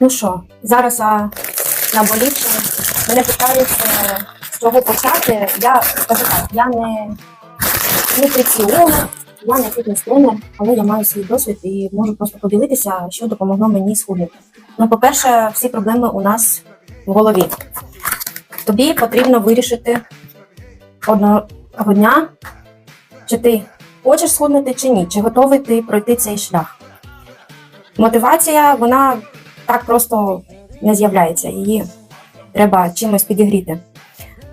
Ну що, зараз а, наболівши, мене питають, е, з чого почати. Я кажу так, я не нутриціолог, я не фітнес-тренер, але я маю свій досвід і можу просто поділитися, що допомогло мені схуднути. Ну, по-перше, всі проблеми у нас в голові. Тобі потрібно вирішити одного дня, чи ти хочеш схуднути чи ні, чи готовий ти пройти цей шлях. Мотивація, вона так просто не з'являється. Її треба чимось підігріти.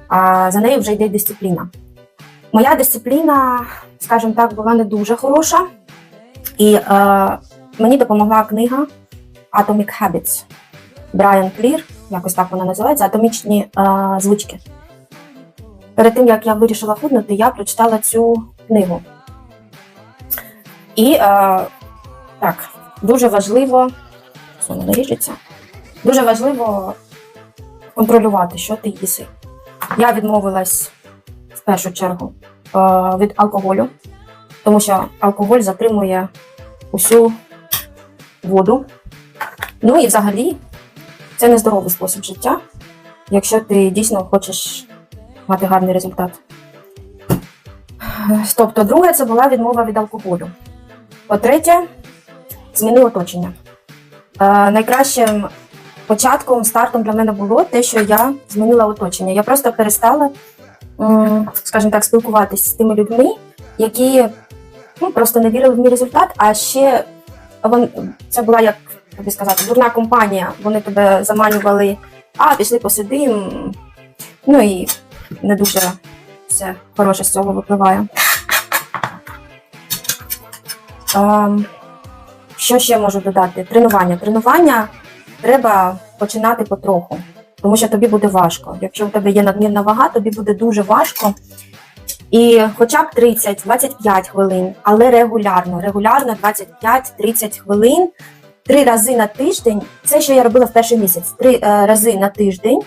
А за нею вже йде дисципліна. Моя дисципліна, скажімо так, була не дуже хороша, і е, мені допомогла книга Atomic Habits Брайан Клір, якось так вона називається, атомічні е, звички. Перед тим як я вирішила худнути, я прочитала цю книгу. І е, так, дуже важливо, що не ріжеться, дуже важливо контролювати, що ти їси. Я відмовилась в першу чергу е, від алкоголю, тому що алкоголь затримує усю воду. Ну і взагалі це нездоровий спосіб життя, якщо ти дійсно хочеш мати гарний результат. Тобто, друге, це була відмова від алкоголю. По-третє, зміни оточення. Е, найкращим початком, стартом для мене було те, що я змінила оточення. Я просто перестала, скажімо так, спілкуватися з тими людьми, які ну, просто не вірили в мій результат, а ще це була як тобі сказати, дурна компанія. Вони тебе заманювали, а пішли посидим. Ну і не дуже все хороше з цього випливає. Ем, що ще можу додати? Тренування. Тренування треба починати потроху, тому що тобі буде важко. Якщо у тебе є надмірна вага, тобі буде дуже важко. І хоча б 30-25 хвилин, але регулярно, регулярно 25-30 хвилин, три рази на тиждень. Це що я робила в перший місяць. Три е, рази на тиждень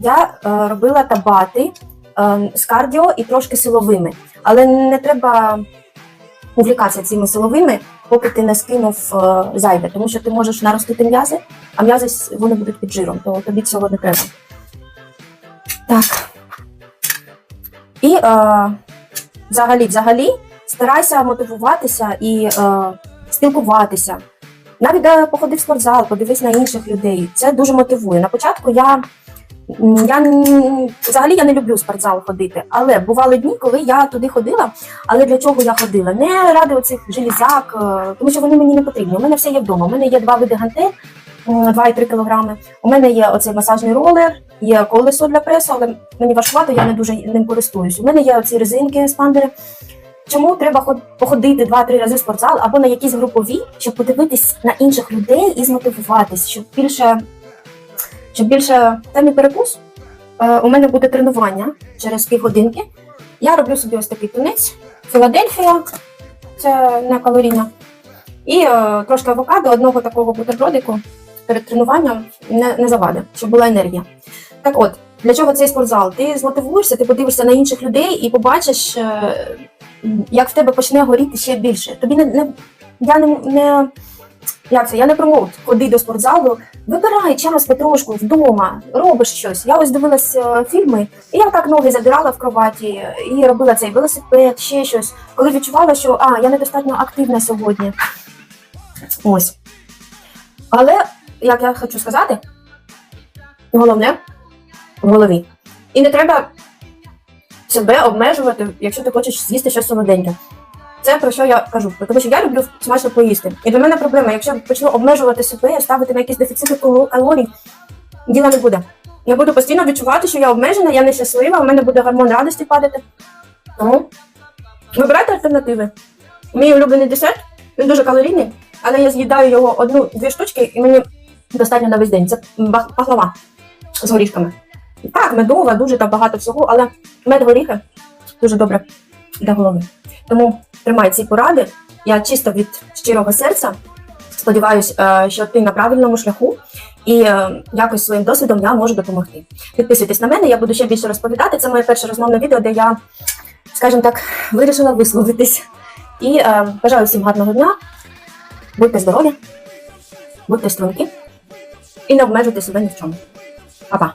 я е, робила табати е, з кардіо і трошки силовими. Але не треба увлікатися цими силовими, поки ти не скинув е, зайве, тому що ти можеш наростити м'язи, а м'язи вони будуть під жиром, то тобі цього не треба. Так. І е, взагалі, взагалі, старайся мотивуватися і е, спілкуватися. Навіть де походи в спортзал, подивись на інших людей. Це дуже мотивує. На початку я, я взагалі я не люблю в спортзал ходити, але бували дні, коли я туди ходила. Але для чого я ходила? Не ради оцих железяк, е, тому що вони мені не потрібні. У мене все є вдома. У мене є два види гантель, м, 2,3 кілограми. У мене є оцей масажний ролер, є колесо для пресу, але мені важкувато, я не дуже ним користуюсь. У мене є оці резинки, спандери. Чому треба ход- походити два-три рази в спортзал або на якісь групові, щоб подивитись на інших людей і змотивуватись, щоб більше, щоб більше Та мій перекус. Е, у мене буде тренування через півгодинки. Я роблю собі ось такий тунець, Філадельфія, це не калорійна. І е, трошки авокадо, одного такого бутербродику перед тренуванням не, не завадить, щоб була енергія. Так от, для чого цей спортзал? Ти змотивуєшся, ти подивишся на інших людей і побачиш, е, як в тебе почне горіти ще більше. Тобі не, не я не, не як це, я не промоут, ходи до спортзалу, вибирай час потрошку вдома, робиш щось. Я ось дивилась е, фільми, і я так ноги задирала в кроваті і робила цей велосипед, ще щось. Коли відчувала, що а, я недостатньо активна сьогодні. Ось. Але, як я хочу сказати, головне в голові. І не треба себе обмежувати, якщо ти хочеш з'їсти щось солоденьке. Це про що я кажу, тому що я люблю смачно поїсти. І для мене проблема, якщо я почну обмежувати себе, ставити на якісь дефіцити кал- калорій, діла не буде. Я буду постійно відчувати, що я обмежена, я нещаслива, у мене буде гормон радості падати. Тому вибирайте альтернативи. Мій улюблений десерт, він дуже калорійний, але я з'їдаю його одну-дві штучки, і мені достатньо на весь день. Це пахлава з горішками. Так, медова, дуже там багато всього, але мед горіхи дуже добре для голови. Тому тримай ці поради. Я чисто від щирого серця сподіваюся, що ти на правильному шляху і е, якось своїм досвідом я можу допомогти. Підписуйтесь на мене, я буду ще більше розповідати. Це моє перше розмовне відео, де я, скажімо так, вирішила висловитись. І е, бажаю всім гарного дня. Будьте здорові, будьте струнки. і не обмежуйте себе ні в чому. Па-па!